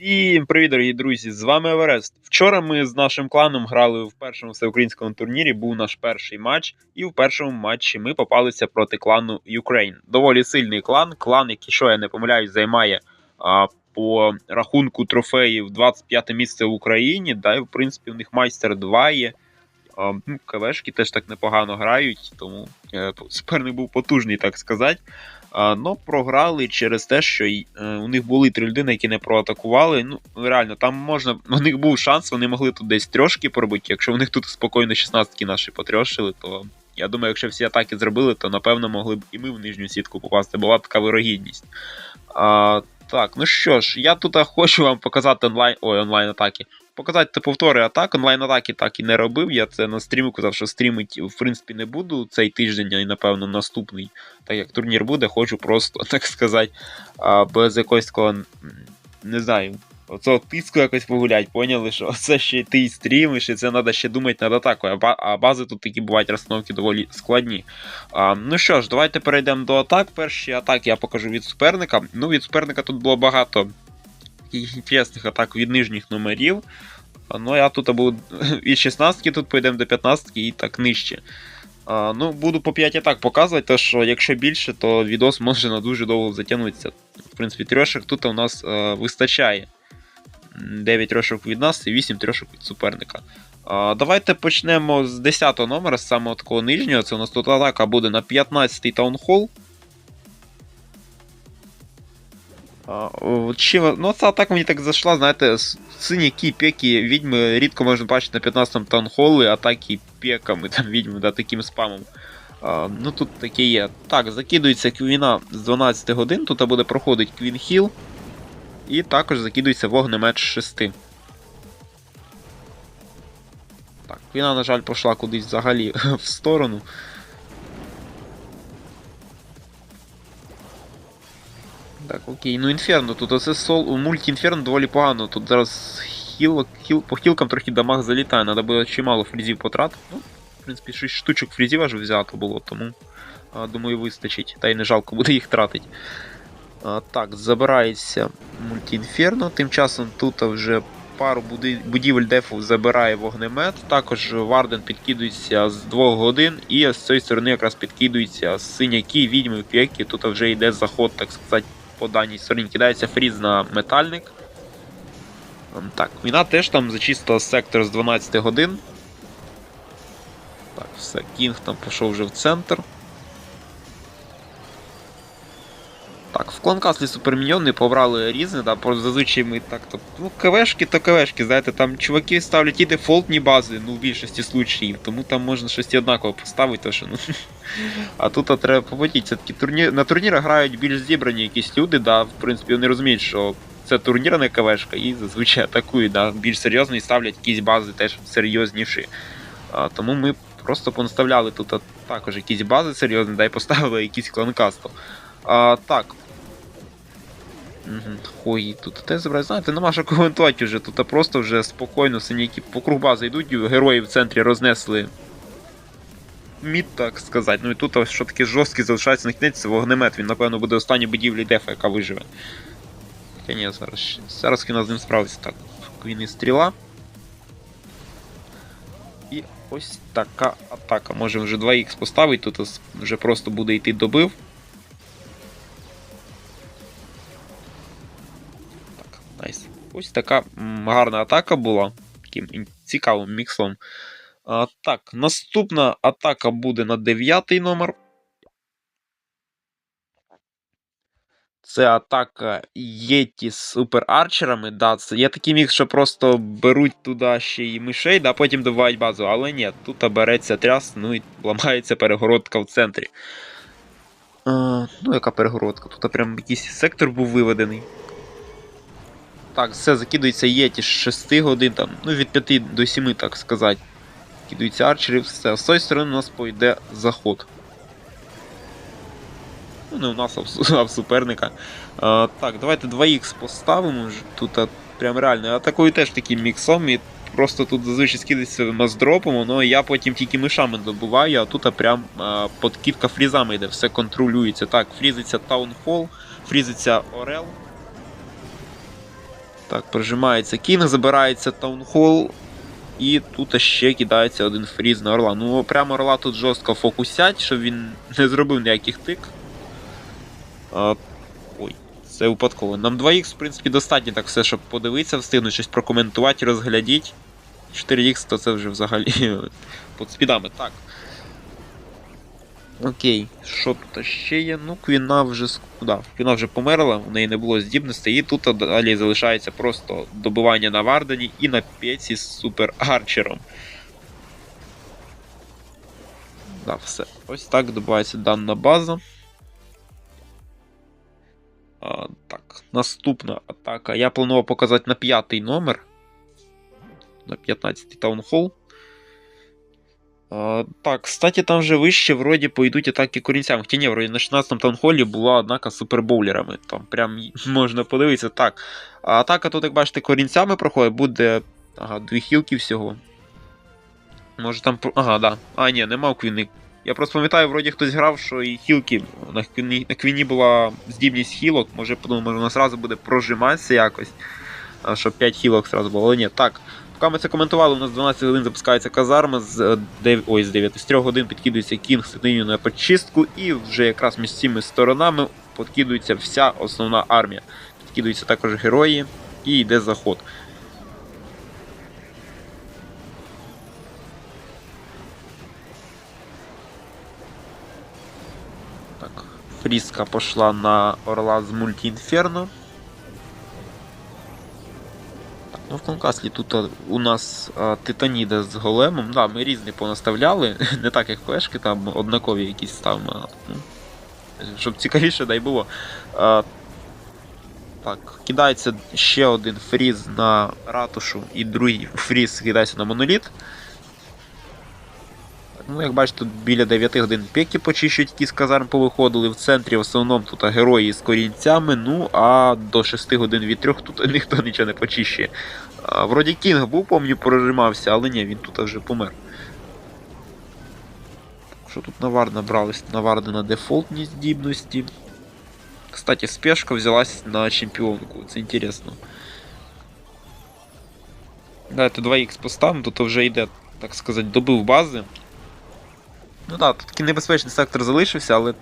Всім привіт, дорогі друзі! З вами Еверест. Вчора ми з нашим кланом грали в першому всеукраїнському турнірі. Був наш перший матч, і в першому матчі ми попалися проти клану Ukraine. Доволі сильний клан. Клан, який, що я не помиляюсь, займає а, по рахунку трофеїв 25 місце в Україні. Да, і в принципі у них майстер 2 є. А, ну, КВшки теж так непогано грають, тому е, суперник був потужний, так сказати. А, но програли через те, що е, у них були три людини, які не проатакували. Ну, реально, там можна. У них був шанс, вони могли тут десь трьошки пробити. Якщо у них тут спокійно 16 наші потрьошили, то я думаю, якщо всі атаки зробили, то напевно могли б і ми в нижню сітку попасти. Була така вирогідність. А, так, ну що ж, я тут хочу вам показати онлайн. Ой, онлайн атаки. Показати повтори атак. Онлайн атаки так і не робив. Я це на стрімі казав, що стрімить в принципі не буду цей тиждень, а й напевно наступний. Так як турнір буде, хочу просто, так сказати, без якогось такого, не знаю, оцього тиску якось погулять, поняли, що це ще ти і стрімиш, і це треба ще думати над атакою. А бази тут такі бувають розстановки доволі складні. А, ну що ж, давайте перейдемо до атак. Перші атаки я покажу від суперника. Ну, від суперника тут було багато таких інтересних атак від нижніх номерів. Ну, я тут буду від 16 тут поїдемо до 15 і так нижче. А, ну, буду по 5 атак показувати, тому що якщо більше, то відос може на дуже довго затягнутися. В принципі, трьошок тут у нас е, вистачає. 9 трьошок від нас і 8 трьошок від суперника. А, давайте почнемо з 10 номера, з самого такого нижнього. Це у нас тут атака буде на 15-й таунхол. А, о, Чи, ну, ця атака мені так зайшла, знаєте, с- синяки, пеки, відьми рідко можна бачити на 15-му таунхолі, атаки пеками, там відьми, да, таким спамом. А, ну тут таке є. Так, закидується квіна з 12 годин, тут буде проходить Квін Хіл. І також закидується вогнемет з 6. Так, квіна, на жаль, пішла кудись взагалі в сторону. Так, окей, ну інферно, тут оце сол у мульті інферно доволі погано. Тут зараз хіл, хіл, по хілкам трохи дамаг залітає, треба було чимало фрізів потратити. Ну, в принципі, 6 штучок фрізів аж взято було, тому а, думаю, вистачить. Та й не жалко буде їх тратити. А, так, забирається мультіінферно. Тим часом тут вже пару будівель дефу забирає вогнемет. Також Варден підкидується з 2 годин, і з цієї сторони якраз підкидуються синяки, відьми, п'яки. Тут вже йде заход, так сказати, по даній стороні. Кидається фріз на метальник. Ем, Так, війна теж там зачистила сектор з 12 годин. Так, все, Кінг там пішов вже в центр. Так, в кланкаслі суперміньйони побрали різне, да, зазвичай ми так то. Ну, КВшки то КВшки, знаєте, там чуваки ставлять і дефолтні бази, ну, в більшості случаїв, тому там можна щось однаково поставити, то що, ну. А тут треба попотіти. Все-таки турні... на турнірах грають більш зібрані якісь люди, да, в принципі, вони розуміють, що це турнір, не КВшка, і зазвичай атакують, да, більш серйозно і ставлять якісь бази теж серйозніші. А, тому ми просто понаставляли тут також якісь бази серйозні, да, і поставили якісь кланкасту. А, так. Угу. Ой, тут те забрати. Знаєте, нема що коментувати вже. Тут просто вже спокійно синяки по круг бази йдуть, герої в центрі рознесли. Мід, так сказати. Ну і тут що таке жорстке залишається на кінець, це вогнемет. Він, напевно, буде останній будівлі дефа, яка виживе. Хоча ні, зараз. Зараз кіно з ним справиться. Так, Квін і стріла. І ось така атака. Можемо вже 2х поставити, тут вже просто буде йти добив. Ось така гарна атака була. Таким цікавим міксом. А, так, наступна атака буде на 9 номер. Це атака Єті з суперарчерами. Да, це є такий мікс, що просто беруть туди ще й мишей, да, потім добивають базу. Але ні, тут береться тряс, ну і ламається перегородка в центрі. А, ну, яка перегородка? Тут прям якийсь сектор був виведений. Так, все, закидується Єті з 6 годин, там, ну від 5 до 7, так сказати. Кидаються арчери, все. З цієї сторони у нас пойде заход. Ну, не у нас, а в, суперника. А, так, давайте 2х поставимо. Тут а, прям реально. Атакую теж таким міксом. І просто тут зазвичай скидається маздропом, але я потім тільки мишами добуваю, а тут а, прям а, подкидка фрізами йде, все контролюється. Так, фрізиться Таунхол, фрізиться Орел. Так, прижимається Кінг, забирається таунхол. І тут ще кидається один фріз на орла. Ну, прямо орла тут жорстко фокусять, щоб він не зробив ніяких тик. А, ой, це випадково. Нам 2х, в принципі, достатньо так все, щоб подивитися, встигнути щось прокоментувати, розглядіть. 4х, то це вже взагалі під спідами. Так. Окей, що тут ще є? Ну, Квіна вже да, Квіна вже померла, у неї не було здібностей, і тут далі залишається просто добивання на Вардені і на пеці з супер арчером. Да, все. Ось так добувається дана база. А, так, наступна атака. Я планував показати на п'ятий номер. На 15-й таунхол. Так, кстати, там вже вище вроді пойдуть атаки корінцям. Хоча ні, вроді на 16-му таунхолі була однака з супербоулерами. Там прям можна подивитися. Так. Атака тут, як бачите, корінцями проходить, буде. Ага, дві хілки всього. Може там. Ага, да. А, ні, нема у квіни. Я просто пам'ятаю, вроді хтось грав, що і хілки. На квіні, на квіні була здібність хілок. Може, подумав, може вона зразу буде прожиматися якось. Щоб 5 хілок зразу було. Але ні, так. Поки ми це коментували, у нас 12 годин запускається казарма, з, е, дев... Ой, з 9, з 3 годин підкидується кінг лінію на почистку, і вже якраз між цими сторонами підкидується вся основна армія. Підкидуються також герої і йде заход. Так, Фріска пошла на орла з мультіінферно. Ну в Конкаслі тут а, у нас а, Титаніда з големом. Да, ми різні понаставляли, не так як флешки, там однакові якісь ставимо. а, Ну, щоб цікавіше, дай було. А, так, кидається ще один фріз на ратушу, і другий фріз кидається на моноліт. Ну, як бачите, тут біля 9 годин пеки почищують, які з казарм повиходили. В центрі в основному тут герої з корінцями, ну а до 6 годин від 3 тут ніхто нічого не почищує. Вроді Кінг був, помню, прожимався, але ні, він тут вже помер. Так, Що тут навар набрались? Наварди на дефолтні здібності. Кстати, спешка взялась на чемпіонку, це інтересно. Давайте 2х поставимо, тут вже йде, так сказати, добив бази. Ну так, тут такий небезпечний сектор залишився, але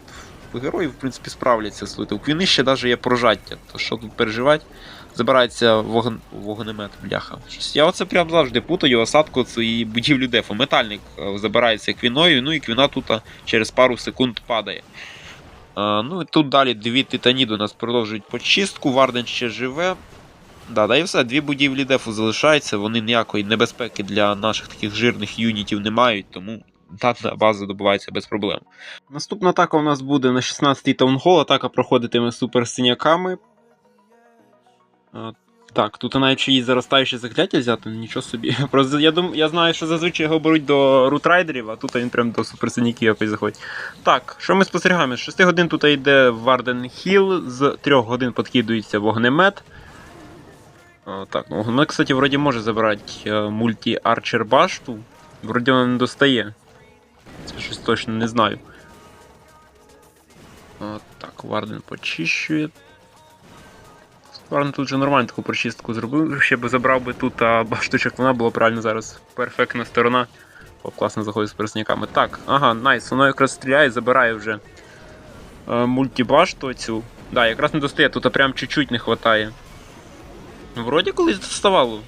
герої, в принципі, справляться. Слухайте, у Квіни ще навіть є прожаття, то що тут переживати? Забирається вогн... вогнемет, бляха. Я оце прям завжди путаю осадку це і будівлю дефу. Метальник е, забирається квіною, ну і квіна тут через пару секунд падає. А, ну і тут далі дві титаніди у нас продовжують почистку, Варден ще живе. Да, да і все, дві будівлі дефу залишаються, вони ніякої небезпеки для наших таких жирних юнітів не мають, тому дана база добувається без проблем. Наступна атака у нас буде на 16-й таунхол. Атака проходитиме суперсиняками. А, Так, тут навіть ще є заростаюче закляття взяти, ну, нічого собі. Просто я дум, я знаю, що зазвичай його беруть до рутрайдерів, а тут він прям до суперсиняків якось заходить. Так, що ми спостерігаємо? З 6 годин тут йде Варден Хіл, з 3 годин підкидується вогнемет. А, так, ну вогнемет, кстати, вроді може забрати е, мульті-арчер башту. Вроді вона не достає. Це щось точно не знаю. Так, Варден почищує. Варден тут вже нормально таку прочистку зробив. Ще би забрав би тут, а баштучок вона була правильно зараз. Перфектна сторона. О, класно заходить з персниками. Так, ага, найс, воно якраз стріляє, забирає вже е, мультібашту цю. Да, якраз не достає, тут а прям чуть-чуть не вистачає. Вроді колись доставало.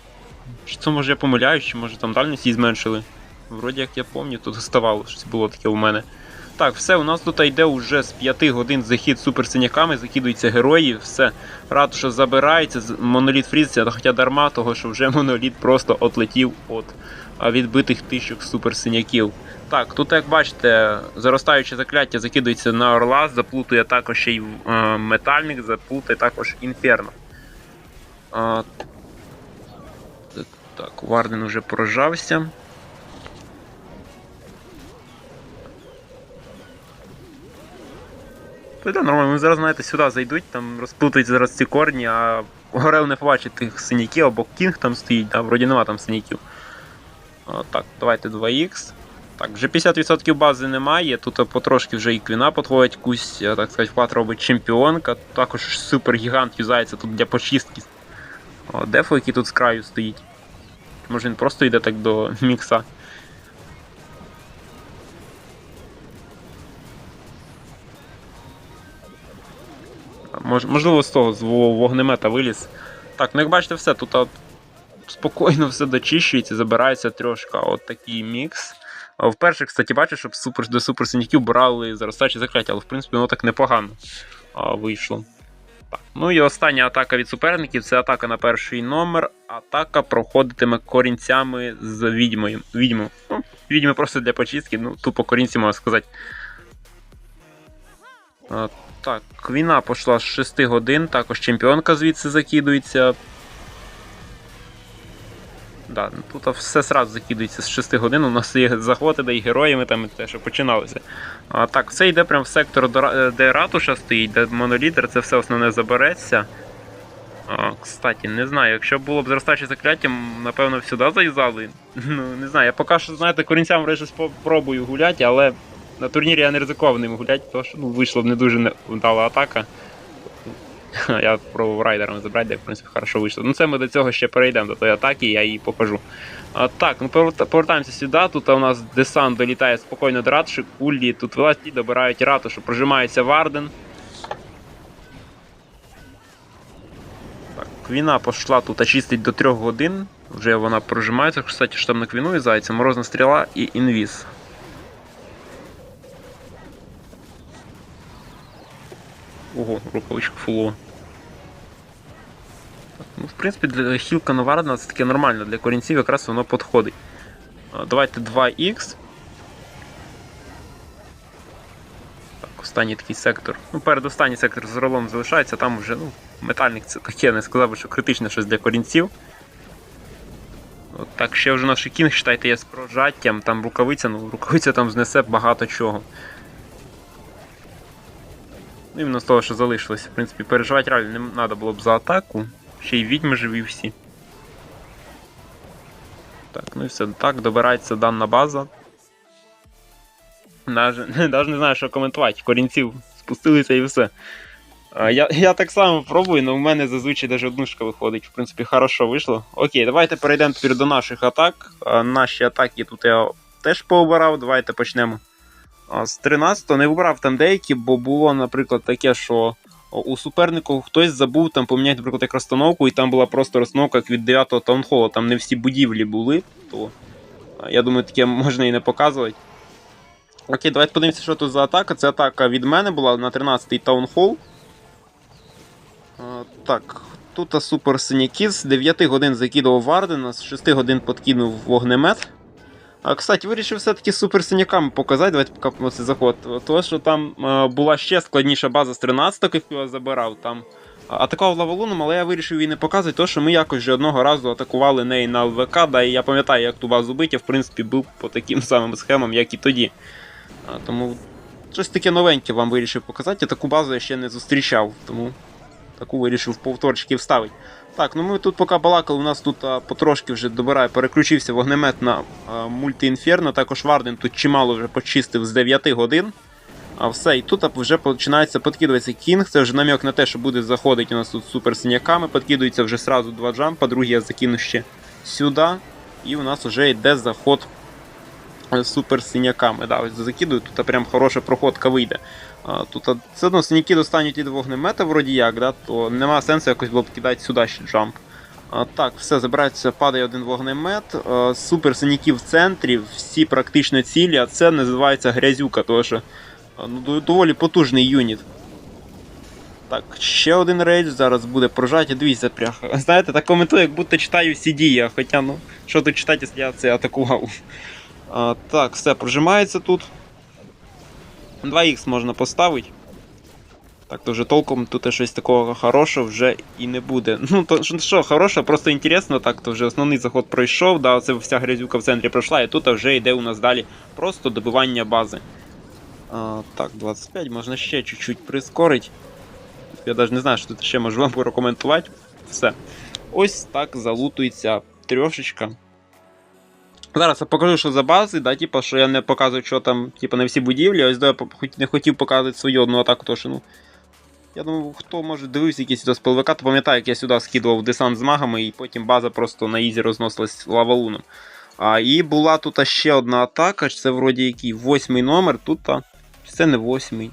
Чи це може я помиляюсь, чи може там дальність її зменшили. Вроді як я пам'ятаю, тут доставало, щось було таке у мене. Так, все, у нас тут йде вже з 5 годин захід суперсиняками, закидуються герої, все. Ратуша забирається, моноліт фрізиться, хоча дарма, того що вже моноліт просто отлетів а, відбитих тисячок суперсиняків. Так, тут, як бачите, заростаюче закляття закидується на орла, заплутує також ще й е, метальник, заплутає також інферно. А, так, Варден вже прожався. Та нормально, вони зараз, знаєте, сюди зайдуть, там розплутають зараз ці корні, а Горел не побачить тих синяків, або Кінг там стоїть, а вроді нема там синяків. Так, давайте 2х. Так, вже 50% бази немає, тут потрошки вже і квіна підходить, кусь, так сказати, вклад робить чемпіонка. Також супергігант юзається тут для почистки О, Дефо, який тут з краю стоїть. Може він просто йде так до мікса. Можливо, з того з вогнемета виліз. Так, ну як бачите, все, тут от, спокійно все дочищується, забирається трошка от такий мікс. Вперше, кстати, бачу, щоб супер, до супер синяків брали заростачі закляття, але в принципі воно так непогано а, вийшло. Так. Ну і остання атака від суперників це атака на перший номер. Атака проходитиме корінцями з відьмою. Відьмою. Ну, відьми просто для почистки, ну, тупо корінці можна сказати. Так, війна пішла з 6 годин, також чемпіонка звідси закидується. Да, ну, тут все сразу закидується з 6 годин. У нас є захвати, де і героями там і те, що починалося. А так, все йде прямо в сектор, де ратуша стоїть, де монолітер, це все основне забереться. А, кстати, не знаю, якщо було б зростаче закляття, напевно, сюди заїзали. Ну, не знаю, я поки що, знаєте, корінцям врешті спробую гуляти, але на турнірі я не ризикував ним гуляти, тому що ну, вийшла не дуже вдала атака. Я пробував райдером забрати, де в принципі хорошо вийшло. Ну це ми до цього ще перейдемо до тої атаки, я її покажу. А, так, ну повертаємося сюди. Тут у нас десант долітає спокійно до ратуші, кулі тут власті добирають ратушу, прожимається Варден. Так, квіна пішла тут очистить до 3 годин. Вже вона прожимається, кстати, там на квіну і зайця, морозна стріла і інвіз. Ого, рукавичка фуло. Ну, в принципі, для хілка Новардена це таке нормально, для корінців якраз воно підходить. Давайте 2х. Так, останній такий сектор. Ну, передостанній сектор з ролом залишається, там вже ну, метальник це таке, не сказав би, що критичне щось для корінців. От так, ще вже наш кінг, считайте, є з прожаттям, там рукавиця, ну рукавиця там знесе багато чого. Ну, іменно з того, що залишилося. В принципі, переживати реально не треба було б за атаку. Ще й відьми живі всі. Так, ну і все. Так, добирається дана база. Даже не знаю, що коментувати. Корінців спустилися і все. Я, я так само пробую, але в мене зазвичай навіть однушка виходить. В принципі, хорошо вийшло. Окей, давайте перейдемо тепер до наших атак. Наші атаки тут я теж пообирав. Давайте почнемо. З 13-го не вибрав там деякі, бо було, наприклад, таке, що у супернику хтось забув там поміняти, наприклад, як розстановку, і там була просто розстановка як від 9-го таунхолу, там не всі будівлі були, то я думаю, таке можна і не показувати. Окей, давайте подивимося, що тут за атака. Це атака від мене була на 13-й таунхол. Так, тут супер синякіз. З 9 годин закидував Вардена, з 6 годин подкинув вогнемет. А, кстати, вирішив все-таки з супер синяками показати. Давайте поки цей заход. То, що там е, була ще складніша база з 13-го, яку я забирав. Там атакував лавалуном, але я вирішив її не показувати, тому що ми якось вже одного разу атакували неї на ЛВК, да, і я пам'ятаю, як ту базу бить, я в принципі був по таким самим схемам, як і тоді. А, тому щось таке новеньке вам вирішив показати. Я таку базу я ще не зустрічав, тому таку вирішив повторчики вставити. Так, ну ми тут поки балакали, у нас тут а, потрошки вже добирає, переключився вогнемет на мультиінферно. Також Варден тут чимало вже почистив з 9 годин. А все, і тут вже починається подкидуватися кінг. Це вже намік на те, що буде заходити у нас тут супер синяками. Подкидується вже сразу два джампа, другий я закину ще сюди. І у нас вже йде заход супер синяками. Да, ось закидую, тут прям хороша проходка вийде. Тут все одно синяки достануть від вогнемета, вроді як, да, то нема сенсу якось було б кидати сюди ще джамп. Так, все, забирається, падає один вогнемет. Супер синяки в центрі, всі практично цілі, а це називається грязюка, тому що ну, доволі потужний юніт. Так, ще один рейдж зараз буде прожаття. Дивіться, пряха. Знаєте, так коментую, як будто читаю всі дії, хоча, ну, що тут читати, я це атакував. А, так, все прожимається тут. 2х можна поставити. Так, то вже толком тут щось такого хорошого вже і не буде. Ну, то що- хороше, просто інтересно, так, то вже основний заход пройшов, да, оце вся грязюка в центрі пройшла, і тут вже йде у нас далі просто добивання бази. А, так, 25, можна ще чуть-чуть прискорити. Я навіть не знаю, що тут ще можу вам прокоментувати. Все. Ось так залутується трьошечка. Зараз я покажу, що за бази, да, типу, що я не показую, що там, типу, не всі будівлі. Ось да, я не хотів показувати свою одну атаку, тому що, ну. Я думаю, хто може дивився якісь відео з ПЛВК, то пам'ятає, як я сюди скидував десант з магами, і потім база просто на ізі розносилась лавалуном. А, і була тут ще одна атака, це вроді який восьмий номер, тут. А, чи це не восьмий.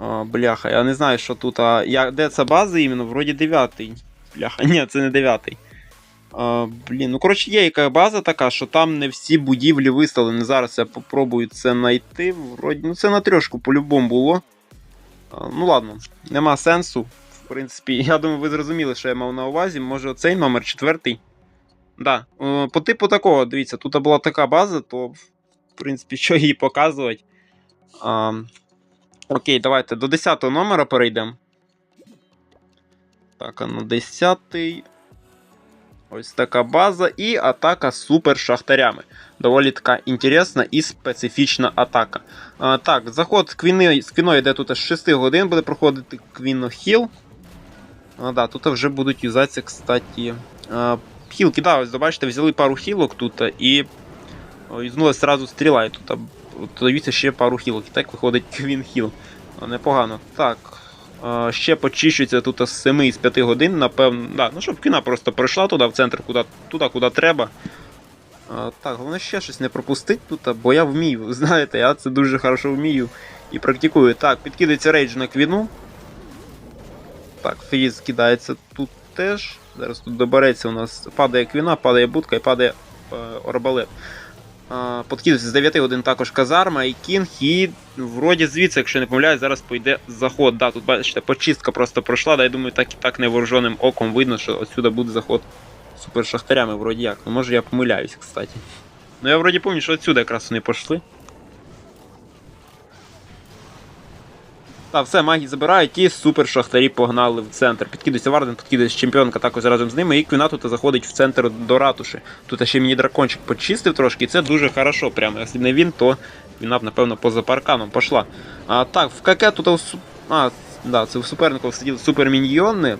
А, бляха, я не знаю, що тут. А, я, де ця база іменно? Вроді дев'ятий. Бляха, ні, це не дев'ятий. А, блін, ну коротше, є яка база така, що там не всі будівлі виставлені. Зараз я попробую це знайти. Вроді, ну це на трьошку по-любому було. А, ну ладно, нема сенсу. В принципі, я думаю, ви зрозуміли, що я мав на увазі. Може, оцей номер четвертий. Да. е, По типу такого, дивіться, тут була така база, то в принципі, що її показувати. А, окей, давайте до 10 номера перейдемо. Так, а на 10. Ось така база і атака з супер шахтарями. Доволі така інтересна і специфічна атака. А, так, заход квіни, з квіною йде тут аж 6 годин буде проходити Квіно Хіл. А, да, тут вже будуть юзатися, кстати. А, хілки, да, ось бачите, взяли пару хілок тут і юзнулася зразу стріла. І тут от, ще пару хілок. І так виходить Квін Хіл. Непогано. Так. Ще почищується тут з 7 з 5 годин, напевно. Да, ну щоб кіна просто пройшла туди в центр, куди, туди, куди треба. А, так, головне ще щось не пропустити тут, бо я вмію. Знаєте, я це дуже хорошо вмію і практикую. Так, підкидається рейдж на квіну. Так, фріз кидається тут теж. Зараз тут добереться у нас. Падає квіна, падає будка і падає е, орбалет. А, Подкидується з 9 годин також казарма і кінг, і вроді звідси, якщо не помиляюсь, зараз пойде заход. Да, тут бачите, почистка просто пройшла, да, я думаю, так і так невооруженим оком видно, що отсюди буде заход супершахтарями, вроді як. Ну може я помиляюсь, кстати. Ну я вроді пам'ятаю, що отсюди якраз вони пішли. Так, все, маги забирають і супер шахтарі погнали в центр. Підкидується Варден, підкидується чемпіонка також разом з ними, і Квіна тут заходить в центр до ратуші. Тут ще міні-дракончик почистив трошки, і це дуже хорошо. Прямо. Якщо не він, то Квіна б, напевно, поза парканом пішла. А так, в КК тут. А, да, це у суперників сиділи суперміньйони.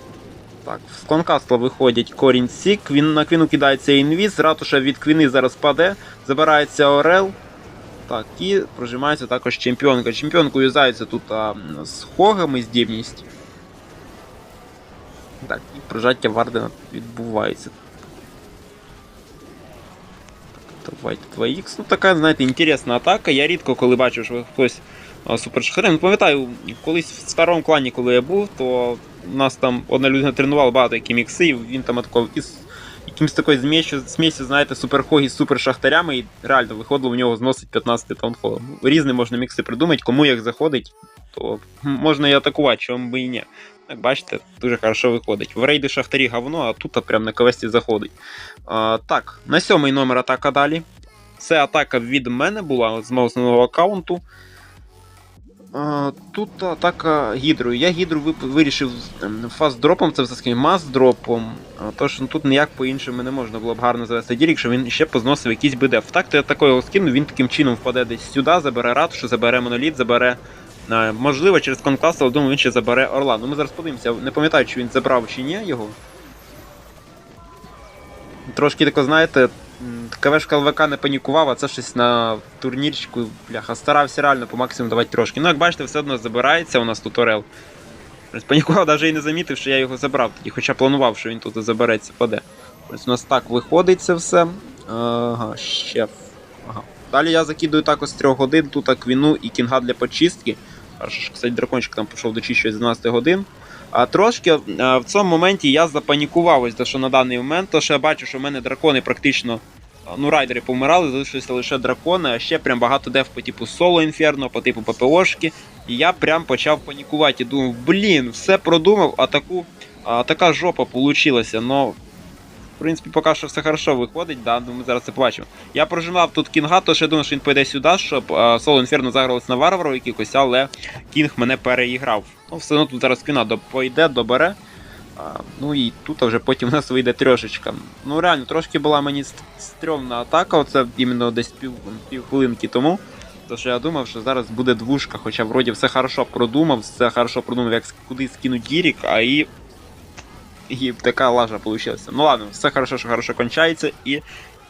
Так, з конкастла виходять корінь Сік, Квін, на квіну кидається інвіз, ратуша від квіни зараз паде, забирається Орел. Так, і прожимається також чемпіонка. Чемпіонку юзається тут а, з хогами здібність. Так, і прожаття Вардена відбувається. Давайте 2х. Ну така, знаєте, інтересна атака. Я рідко коли бачу, що хтось а, супер шахарем. Ну, пам'ятаю, колись в старому клані, коли я був, то нас там одна людина тренувала багато які мікси, і він там такого із якимось такою змісю, змісю, знаєте, суперхогі з супер шахтарями, і реально виходило в нього зносить 15 таунфолом. Різні можна мікси придумати, кому як заходить, то можна і атакувати, чому би і ні. Так, бачите, дуже хорошо виходить. В рейди шахтарі говно, а тут прям на квесті заходить. А, так, на сьомий номер атака далі. Це атака від мене була з мого основного аккаунту. Тут атака гідрою. Я гідру вирішив ем, фаст-дропом, це взагалі мас-дропом. Тож ну, тут ніяк по-іншому не можна було б гарно завести дірік, що він ще позносив якийсь бдеф. Так, то я такого скину, він таким чином впаде десь сюди, забере ратушу, забере моноліт, забере. Можливо, через конклас, але думаю, він ще забере Орла. Ну ми зараз подивимося, не пам'ятаю, чи він забрав чи ні його. Трошки тако, знаєте, КВшка ЛВК не панікував, а це щось на турнірчику, бляха, старався реально по максимуму давати трошки. Ну, як бачите, все одно забирається у нас тут Орел. Панікував, навіть і не замітив, що я його забрав тоді, хоча планував, що він тут забереться, паде. Ось у нас так виходить це все. Ага, ще. Ага. Далі я закидую також з 3 годин, тут квіну і кінга для почистки. Аж, кстати, дракончик там пішов дочищувати з 12 годин. А трошки а, в цьому моменті я запанікував, ось те, що на даний момент, то що я бачу, що в мене дракони практично. Ну, райдери помирали, залишилися лише дракони, а ще прям багато дев по типу соло інферно, по типу ППОшки. І я прям почав панікувати і думав, блін, все продумав, а таку, а така жопа получилася. В принципі, поки що все хорошо виходить, да, ну, ми зараз це побачимо. Я прожимав тут кінга, то ще думав, що він пойде сюди, щоб а, соло інферно загралось на варвару якихось, але кінг мене переіграв. Ну, все одно тут зараз кіна пойде, добере. А, ну і тут вже потім у нас вийде трьошечка. Ну реально, трошки була мені стрьомна атака, оце іменно десь пів, пів хвилинки тому. То що я думав, що зараз буде двушка, хоча вроді все хорошо продумав, все хорошо продумав, як куди скинуть Дірік, а і. І така лажа вийшла. Ну ладно, все хорошо, що хорошо кончається, і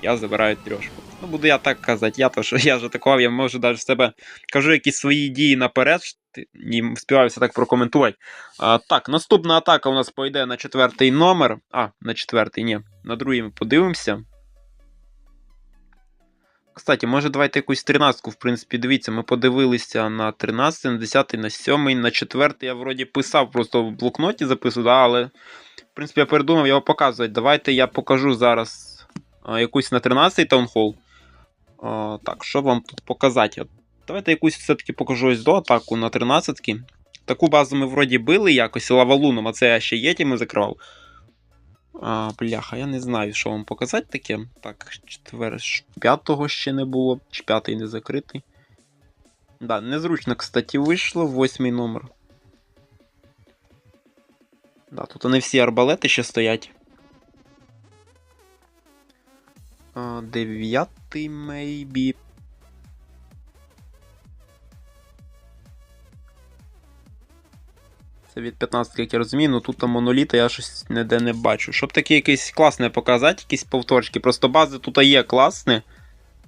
я забираю трьошку. Ну, буду я так казати, я то, що я ж атакував, я можу навіть з себе кажу якісь свої дії наперед, і співаю все так прокоментувати. А, так, наступна атака у нас пойде на четвертий номер. А, на четвертий, ні. На другий ми подивимося. Кстати, може давайте якусь 13-ку, в принципі, дивіться, ми подивилися на 13, на 10, на 7, на 4 я вроді писав, просто в блокноті записував, але, в принципі, я передумав його показувати. Давайте я покажу зараз а, якусь на 13-й таунхол. А, так, що вам тут показати? Давайте якусь все-таки покажу ось до атаку на 13. Таку базу ми вроді били якось лавалуном, а це я ще єтіми закривав. А, бляха, я не знаю, що вам показати таке. Так, четвер... п'ятого ще не було, чи п'ятий не закритий. Да, незручно, кстати, вийшло, восьмий номер. Да, тут вони всі арбалети ще стоять. Дев'ятий, maybe. Це від 15, як я розумію, ну тут там я щось ніде не бачу. Щоб таке якесь класне показати, якісь повторчики. Просто бази тут є класні,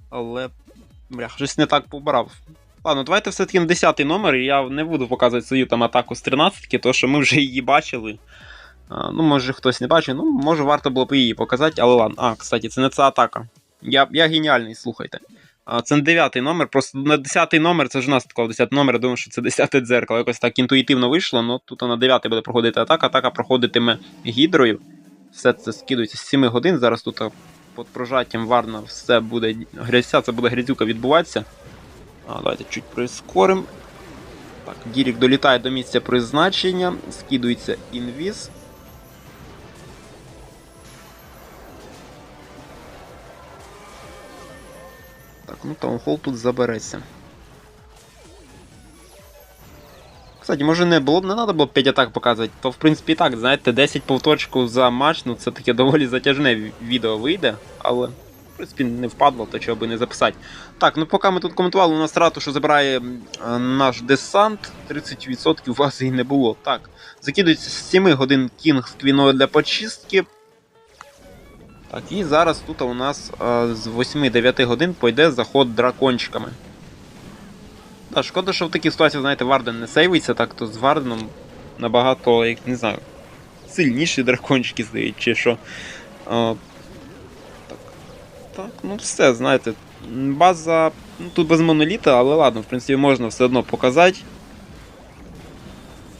але. Бля, щось не так побрав. Ладно, давайте все-таки на 10 номер, і я не буду показувати свою там атаку з 13, тому що ми вже її бачили. А, ну, може хтось не бачив, ну, може варто було б її показати, але ладно. А, кстати, це не ця атака. Я, я геніальний, слухайте. А, Це не 9 номер, просто на 10 номер, це ж у нас такого 10 номер, я думаю, що це 10 дзеркало. Якось так інтуїтивно вийшло, ну тут на 9 буде проходити атака, атака проходитиме гідрою. Все це скидується з 7 годин. Зараз тут під прожаттям варна все буде грязця, це буде грязюка відбуватися. А, Давайте чуть прискоримо. Так, Дірік долітає до місця призначення, скидується інвіз. Так, ну таунхол тут забереться. Кстати, може не було не треба було 5 атак показувати, то в принципі і так, знаєте, 10 повторчиків за матч, ну це таке доволі затяжне відео вийде, але в принципі не впадло, то чого би не записати. Так, ну поки ми тут коментували, у нас рату, що забирає е, наш десант, 30% бази і не було. Так, закидується з 7 годин кінг з квіною для почистки. Так, і зараз тут у нас е, з 8-9 годин пойде заход дракончиками. Так, шкода, що в такій ситуації, знаєте, Варден не сейвиться, так то з Варденом набагато, як не знаю, сильніші дракончики здають, чи що. А, так. Так, ну все, знаєте. База. Ну, тут без моноліта, але ладно, в принципі, можна все одно показати.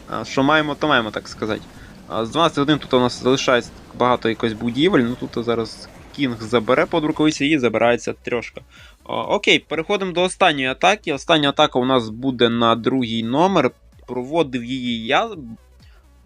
А, що маємо, то маємо, так сказати. А, з 12 годин тут у нас залишається багато якось будівель, ну тут зараз Кінг забере под рукавиці і забирається трьошка. О, окей, переходимо до останньої атаки. Остання атака у нас буде на другий номер. Проводив її я,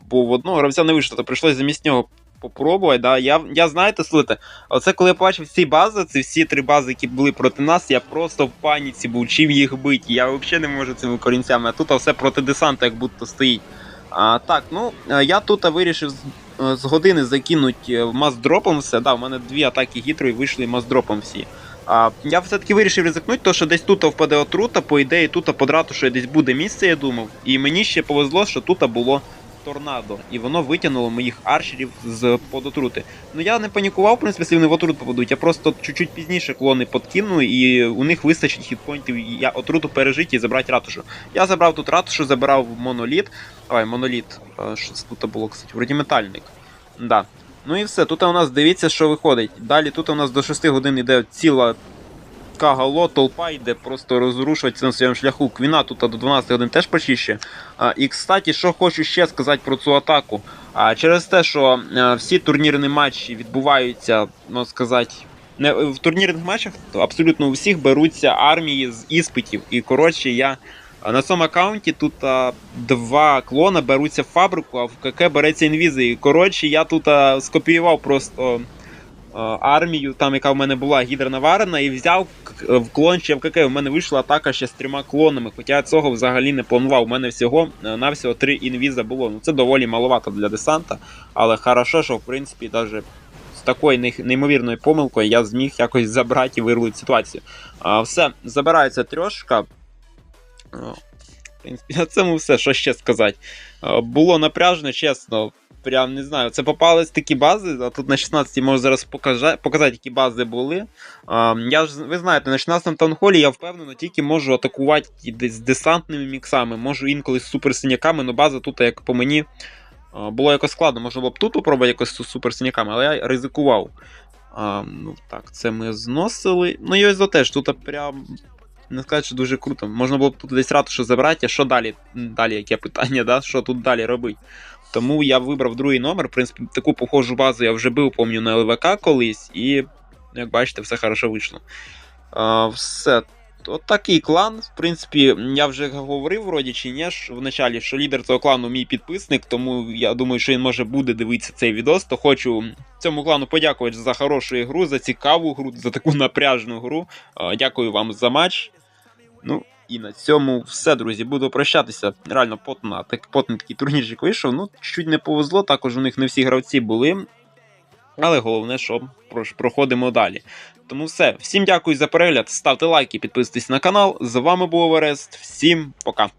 бо в одного гравця не вийшло, то прийшлося замість нього попробувати. Да? Я, я знаєте, слухайте, оце коли я побачив ці бази, ці всі три бази, які були проти нас, я просто в паніці був, чим їх бити. Я взагалі не можу цими корінцями, а тут все проти десанта, як будто стоїть. А, так, ну е, я тут вирішив з, е, години закинути маздропом все. Да, у мене дві атаки гітрою вийшли маздропом всі. А, я все-таки вирішив ризикнути, то що десь тут впаде отрута, по ідеї, тут по що десь буде місце, я думав. І мені ще повезло, що тут було торнадо, і воно витягнуло моїх арчерів з под отрути. Ну я не панікував, в принципі, якщо вони в отрут попадуть. Я просто чуть-чуть пізніше клони подкину, і у них вистачить хітпойнтів, і я отруту пережити і забрати ратушу. Я забрав тут ратушу, забирав моноліт. Давай, моноліт. Що це тут було, кстати? Вроді метальник. Да. Ну і все, тут у нас дивіться, що виходить. Далі тут у нас до 6 годин йде ціла кагало, толпа йде просто розрушувати на своєму шляху. Квіна тут до 12 годин теж почище. І, кстати, що хочу ще сказати про цю атаку. А, через те, що всі турнірні матчі відбуваються, ну сказати. Не, в турнірних матчах абсолютно у всіх беруться армії з іспитів. І коротше, я на цьому аккаунті тут а, два клона беруться в фабрику, а в КК береться інвізи. І коротше, я тут а, скопіював просто армію, там яка в мене була гідронаварена, і взяв в клон ще в КК. У мене вийшла атака ще з трьома клонами. Хоча я цього взагалі не планував. У мене всього е, навсього три інвіза було. Ну це доволі маловато для десанта, але хорошо, що в принципі навіть. З такою неймовірною помилкою я зміг якось забрати і вирулити ситуацію. А, все, забирається трьошка. В принципі, на цьому все, що ще сказати. Було напряжно, чесно. Прям не знаю. Це попались такі бази, а тут на 16-й можу зараз покажа- показати, які бази були. А, я ж, ви знаєте, на 16-му таунхолі я впевнено тільки можу атакувати з десантними міксами, можу інколи з суперсиняками, але база тут, як по мені, було якось складно. Можна було б тут попробувати якось з суперсиняками, але я ризикував. А, ну так, це ми зносили. Ну, і ось за теж, тут прям. Не сказати, що дуже круто. Можна було б тут десь ратушу забрати, а що далі? Далі яке питання, да? що тут далі робити? Тому я вибрав другий номер. В принципі, таку похожу базу я вже бив, пам'ятаю, на ЛВК колись, і, як бачите, все хорошо вийшло. А, все. От такий клан. В принципі, я вже говорив вроді чи ні, в началі, що лідер цього клану мій підписник, тому я думаю, що він може буде дивитися цей відос. То хочу цьому клану подякувати за хорошу ігру, за цікаву гру, за таку напряжну гру. Дякую вам за матч. Ну, і на цьому все, друзі. Буду прощатися. Реально потна, так, потний такий турнірчик вийшов. Ну, чуть не повезло, також у них не всі гравці були. Але головне, що проходимо далі. Тому все. Всім дякую за перегляд. Ставте лайки, підписуйтесь на канал. З вами був Орест. Всім пока.